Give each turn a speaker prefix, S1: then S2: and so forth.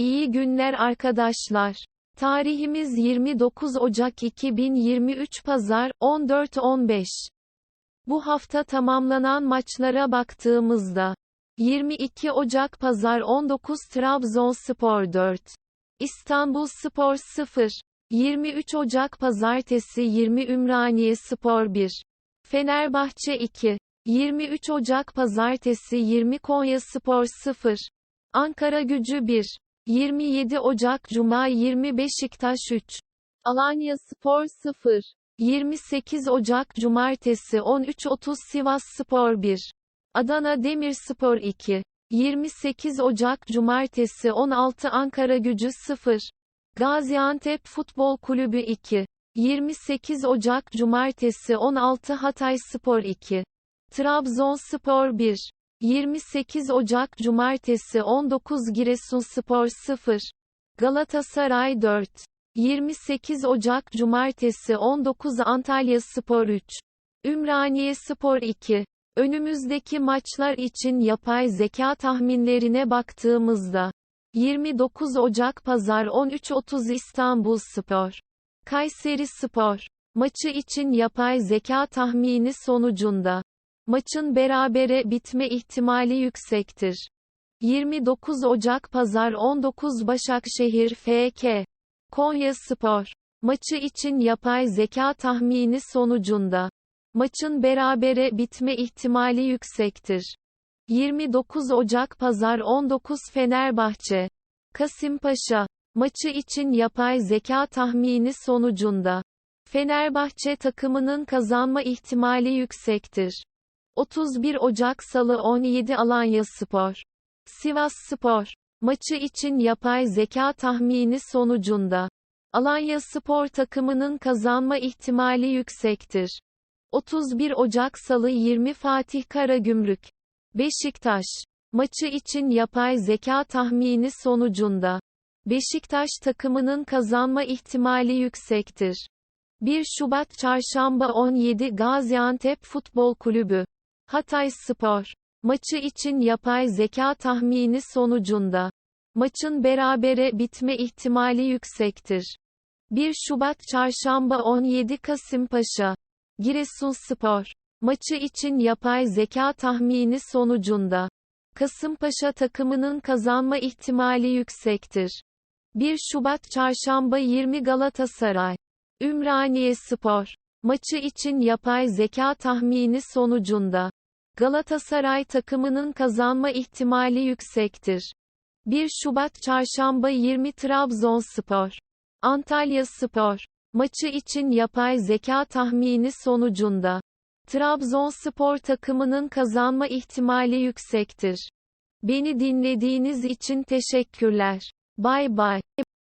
S1: İyi günler arkadaşlar. Tarihimiz 29 Ocak 2023 Pazar, 14.15. Bu hafta tamamlanan maçlara baktığımızda, 22 Ocak Pazar 19 Trabzonspor 4. İstanbul Spor 0. 23 Ocak Pazartesi 20 Ümraniye Spor 1. Fenerbahçe 2. 23 Ocak Pazartesi 20 Konya Spor 0. Ankara Gücü 1. 27 Ocak Cuma 20 Beşiktaş 3. Alanya Spor 0. 28 Ocak Cumartesi 13.30 Sivas Spor 1. Adana Demirspor 2. 28 Ocak Cumartesi 16 Ankara Gücü 0. Gaziantep Futbol Kulübü 2. 28 Ocak Cumartesi 16 Hatay Spor 2. Trabzonspor 1. 28 Ocak Cumartesi 19 Giresunspor 0. Galatasaray 4. 28 Ocak Cumartesi 19 Antalya Spor 3. Ümraniye Spor 2. Önümüzdeki maçlar için yapay zeka tahminlerine baktığımızda 29 Ocak Pazar 13.30 İstanbul Spor. Kayseri Spor. Maçı için yapay zeka tahmini sonucunda maçın berabere bitme ihtimali yüksektir. 29 Ocak Pazar 19 Başakşehir FK. Konya Spor. Maçı için yapay zeka tahmini sonucunda maçın berabere bitme ihtimali yüksektir. 29 Ocak Pazar 19 Fenerbahçe. Kasımpaşa. Maçı için yapay zeka tahmini sonucunda Fenerbahçe takımının kazanma ihtimali yüksektir. 31 Ocak Salı 17 Alanya Spor. Sivas Spor. Maçı için yapay zeka tahmini sonucunda Alanya Spor takımının kazanma ihtimali yüksektir. 31 Ocak Salı 20 Fatih Karagümrük. Beşiktaş. Maçı için yapay zeka tahmini sonucunda Beşiktaş takımının kazanma ihtimali yüksektir. 1 Şubat Çarşamba 17 Gaziantep Futbol Kulübü. Hatay Spor. Maçı için yapay zeka tahmini sonucunda maçın berabere bitme ihtimali yüksektir. 1 Şubat Çarşamba 17 Kasımpaşa. Giresunspor. Maçı için yapay zeka tahmini sonucunda Kasımpaşa takımının kazanma ihtimali yüksektir. 1 Şubat Çarşamba 20 Galatasaray. Ümraniye Spor. Maçı için yapay zeka tahmini sonucunda Galatasaray takımının kazanma ihtimali yüksektir. 1 Şubat Çarşamba 20 Trabzonspor. Antalya Spor. Maçı için yapay zeka tahmini sonucunda Trabzonspor takımının kazanma ihtimali yüksektir. Beni dinlediğiniz için teşekkürler. Bay bay.